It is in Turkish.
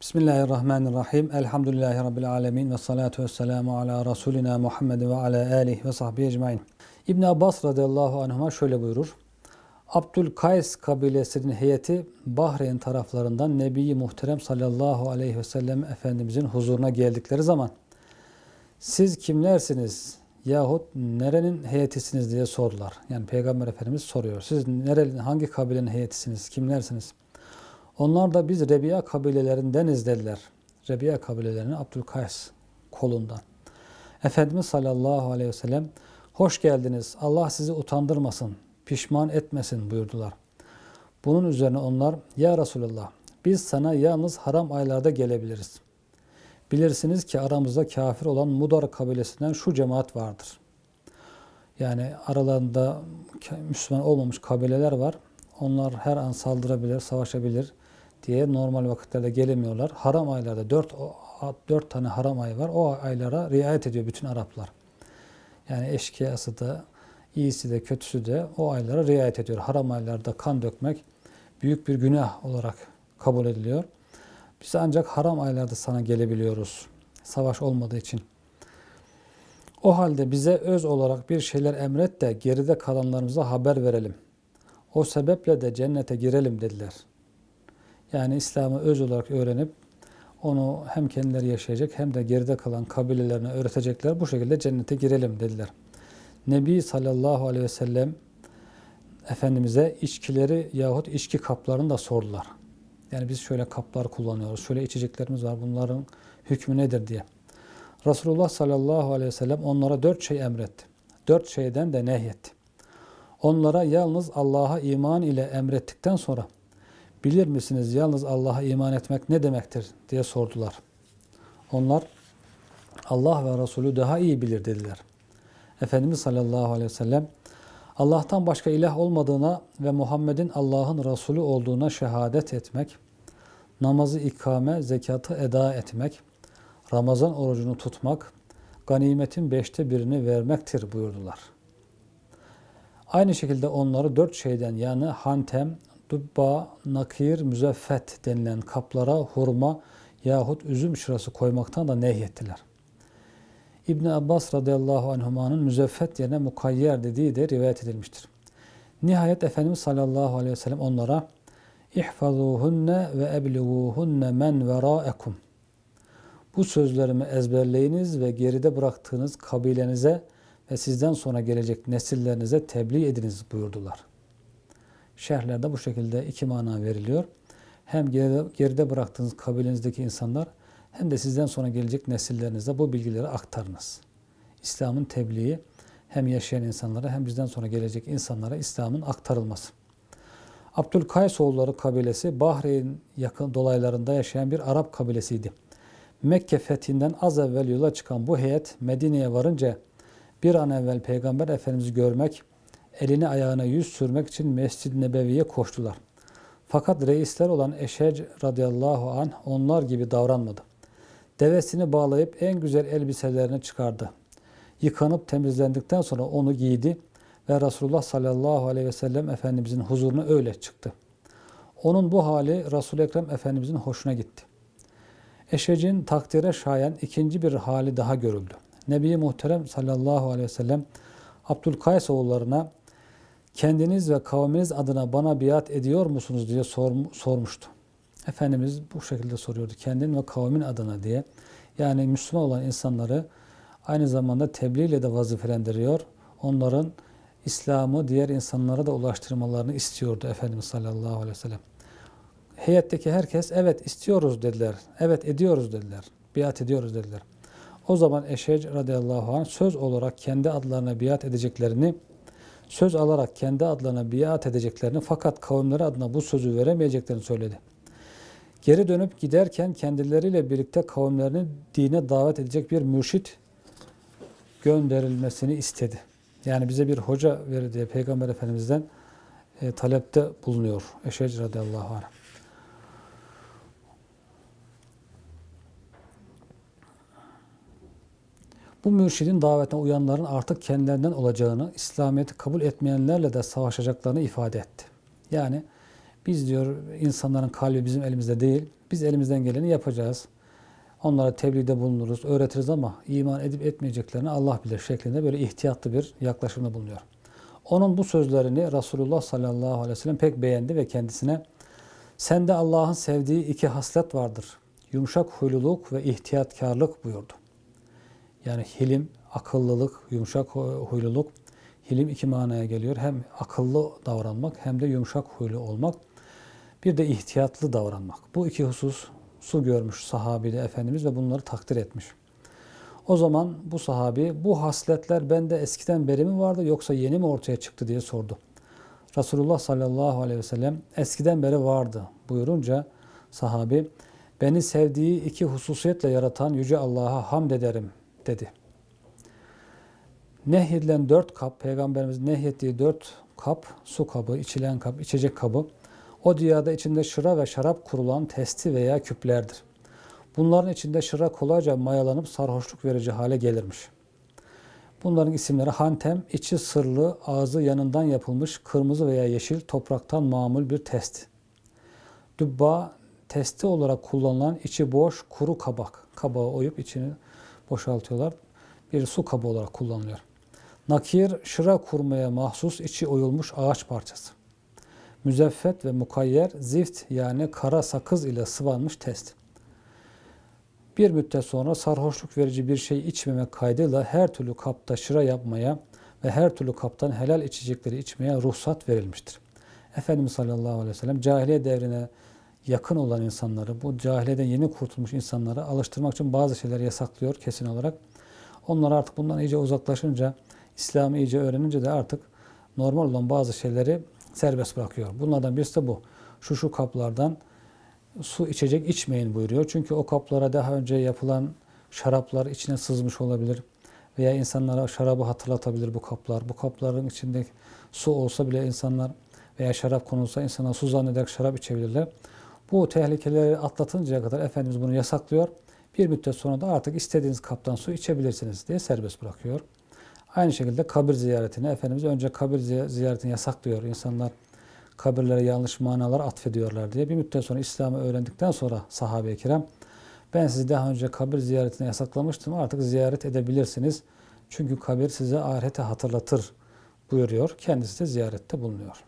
Bismillahirrahmanirrahim. Elhamdülillahi Rabbil alemin ve salatu ve selamu ala Resulina Muhammed ve ala alihi ve sahbihi ecmain. İbn Abbas radıyallahu anhuma şöyle buyurur. Abdülkays kabilesinin heyeti Bahreyn taraflarından Nebi Muhterem sallallahu aleyhi ve sellem Efendimizin huzuruna geldikleri zaman siz kimlersiniz yahut nerenin heyetisiniz diye sordular. Yani Peygamber Efendimiz soruyor. Siz nerenin, hangi kabilenin heyetisiniz, kimlersiniz? Onlar da biz Rebiya kabilelerindeniz dediler. Rebiya kabilelerinin Abdülkays kolundan. Efendimiz sallallahu aleyhi ve sellem hoş geldiniz. Allah sizi utandırmasın, pişman etmesin buyurdular. Bunun üzerine onlar ya Resulallah biz sana yalnız haram aylarda gelebiliriz. Bilirsiniz ki aramızda kafir olan Mudar kabilesinden şu cemaat vardır. Yani aralarında Müslüman olmamış kabileler var. Onlar her an saldırabilir, savaşabilir diye normal vakitlerde gelemiyorlar. Haram aylarda dört, dört tane haram ay var. O aylara riayet ediyor bütün Araplar. Yani eşkıyası da, iyisi de, kötüsü de o aylara riayet ediyor. Haram aylarda kan dökmek büyük bir günah olarak kabul ediliyor. Biz ancak haram aylarda sana gelebiliyoruz. Savaş olmadığı için. O halde bize öz olarak bir şeyler emret de geride kalanlarımıza haber verelim. O sebeple de cennete girelim dediler. Yani İslam'ı öz olarak öğrenip onu hem kendileri yaşayacak hem de geride kalan kabilelerine öğretecekler. Bu şekilde cennete girelim dediler. Nebi sallallahu aleyhi ve sellem Efendimiz'e içkileri yahut içki kaplarını da sordular. Yani biz şöyle kaplar kullanıyoruz, şöyle içeceklerimiz var, bunların hükmü nedir diye. Resulullah sallallahu aleyhi ve sellem onlara dört şey emretti. Dört şeyden de nehyetti. Onlara yalnız Allah'a iman ile emrettikten sonra bilir misiniz yalnız Allah'a iman etmek ne demektir diye sordular. Onlar Allah ve Resulü daha iyi bilir dediler. Efendimiz sallallahu aleyhi ve sellem Allah'tan başka ilah olmadığına ve Muhammed'in Allah'ın Resulü olduğuna şehadet etmek, namazı ikame, zekatı eda etmek, Ramazan orucunu tutmak, ganimetin beşte birini vermektir buyurdular. Aynı şekilde onları dört şeyden yani hantem, dubba, nakir, müzeffet denilen kaplara hurma yahut üzüm şırası koymaktan da nehyettiler. İbn Abbas radıyallahu anhumanın müzeffet yerine mukayyer dediği de rivayet edilmiştir. Nihayet Efendimiz sallallahu aleyhi ve sellem onlara ihfazuhunne ve ebliğuhunne men verâekum bu sözlerimi ezberleyiniz ve geride bıraktığınız kabilenize ve sizden sonra gelecek nesillerinize tebliğ ediniz buyurdular. Şerhlerde bu şekilde iki mana veriliyor. Hem geride, geride bıraktığınız kabilenizdeki insanlar hem de sizden sonra gelecek nesillerinize bu bilgileri aktarınız. İslam'ın tebliği hem yaşayan insanlara hem bizden sonra gelecek insanlara İslam'ın aktarılması. Abdülkaysoğulları kabilesi Bahreyn yakın dolaylarında yaşayan bir Arap kabilesiydi. Mekke fethinden az evvel yola çıkan bu heyet Medine'ye varınca bir an evvel Peygamber Efendimiz'i görmek, elini ayağına yüz sürmek için Mescid-i Nebevi'ye koştular. Fakat reisler olan Eşec radıyallahu anh onlar gibi davranmadı. Devesini bağlayıp en güzel elbiselerini çıkardı. Yıkanıp temizlendikten sonra onu giydi ve Resulullah sallallahu aleyhi ve sellem Efendimizin huzuruna öyle çıktı. Onun bu hali Resul-i Ekrem Efendimizin hoşuna gitti. Eşecin takdire şayan ikinci bir hali daha görüldü. Nebi Muhterem sallallahu aleyhi ve sellem Abdülkays oğullarına kendiniz ve kavminiz adına bana biat ediyor musunuz diye sor, sormuştu. Efendimiz bu şekilde soruyordu. Kendin ve kavmin adına diye. Yani Müslüman olan insanları aynı zamanda tebliğ ile de vazifelendiriyor. Onların İslam'ı diğer insanlara da ulaştırmalarını istiyordu Efendimiz sallallahu aleyhi ve sellem. Heyetteki herkes evet istiyoruz dediler. Evet ediyoruz dediler. Biat ediyoruz dediler. O zaman Eşec radıyallahu anh söz olarak kendi adlarına biat edeceklerini, söz alarak kendi adlarına biat edeceklerini fakat kavimleri adına bu sözü veremeyeceklerini söyledi. Geri dönüp giderken kendileriyle birlikte kavimlerini dine davet edecek bir mürşit gönderilmesini istedi. Yani bize bir hoca verir diye Peygamber Efendimiz'den e, talepte bulunuyor Eşec radıyallahu anh. Bu mürşidin davetine uyanların artık kendilerinden olacağını, İslamiyet'i kabul etmeyenlerle de savaşacaklarını ifade etti. Yani biz diyor insanların kalbi bizim elimizde değil. Biz elimizden geleni yapacağız. Onlara tebliğde bulunuruz, öğretiriz ama iman edip etmeyeceklerini Allah bilir şeklinde böyle ihtiyatlı bir yaklaşımda bulunuyor. Onun bu sözlerini Resulullah sallallahu aleyhi ve sellem pek beğendi ve kendisine sende Allah'ın sevdiği iki haslet vardır. Yumuşak huyluluk ve ihtiyatkarlık buyurdu. Yani hilim, akıllılık, yumuşak huyluluk. Hilim iki manaya geliyor. Hem akıllı davranmak hem de yumuşak huylu olmak. Bir de ihtiyatlı davranmak. Bu iki husus su görmüş sahabi de Efendimiz ve bunları takdir etmiş. O zaman bu sahabi bu hasletler bende eskiden beri mi vardı yoksa yeni mi ortaya çıktı diye sordu. Resulullah sallallahu aleyhi ve sellem eskiden beri vardı buyurunca sahabi beni sevdiği iki hususiyetle yaratan Yüce Allah'a hamd ederim dedi. Nehyedilen dört kap, Peygamberimiz nehyettiği dört kap, su kabı, içilen kap, içecek kabı, o diyarda içinde şıra ve şarap kurulan testi veya küplerdir. Bunların içinde şıra kolayca mayalanıp sarhoşluk verici hale gelirmiş. Bunların isimleri hantem, içi sırlı, ağzı yanından yapılmış kırmızı veya yeşil topraktan mamul bir test. Dübba, testi olarak kullanılan içi boş kuru kabak. Kabağı oyup içini boşaltıyorlar. Bir su kabı olarak kullanılıyor. Nakir, şıra kurmaya mahsus içi oyulmuş ağaç parçası. Müzeffet ve mukayyer, zift yani kara sakız ile sıvanmış test. Bir müddet sonra sarhoşluk verici bir şey içmemek kaydıyla her türlü kapta şıra yapmaya ve her türlü kaptan helal içecekleri içmeye ruhsat verilmiştir. Efendimiz sallallahu aleyhi ve sellem cahiliye devrine yakın olan insanları, bu cahiliyeden yeni kurtulmuş insanları alıştırmak için bazı şeyler yasaklıyor kesin olarak. Onlar artık bundan iyice uzaklaşınca, İslam'ı iyice öğrenince de artık normal olan bazı şeyleri serbest bırakıyor. Bunlardan birisi de bu. Şu şu kaplardan su içecek içmeyin buyuruyor. Çünkü o kaplara daha önce yapılan şaraplar içine sızmış olabilir. Veya insanlara şarabı hatırlatabilir bu kaplar. Bu kapların içinde su olsa bile insanlar veya şarap konulsa insanlar su zannederek şarap içebilirler. Bu tehlikeleri atlatıncaya kadar Efendimiz bunu yasaklıyor. Bir müddet sonra da artık istediğiniz kaptan su içebilirsiniz diye serbest bırakıyor. Aynı şekilde kabir ziyaretini Efendimiz önce kabir ziyaretini yasaklıyor. İnsanlar kabirlere yanlış manalar atfediyorlar diye. Bir müddet sonra İslam'ı öğrendikten sonra sahabe-i kiram ben sizi daha önce kabir ziyaretini yasaklamıştım artık ziyaret edebilirsiniz. Çünkü kabir size ahirete hatırlatır buyuruyor. Kendisi de ziyarette bulunuyor.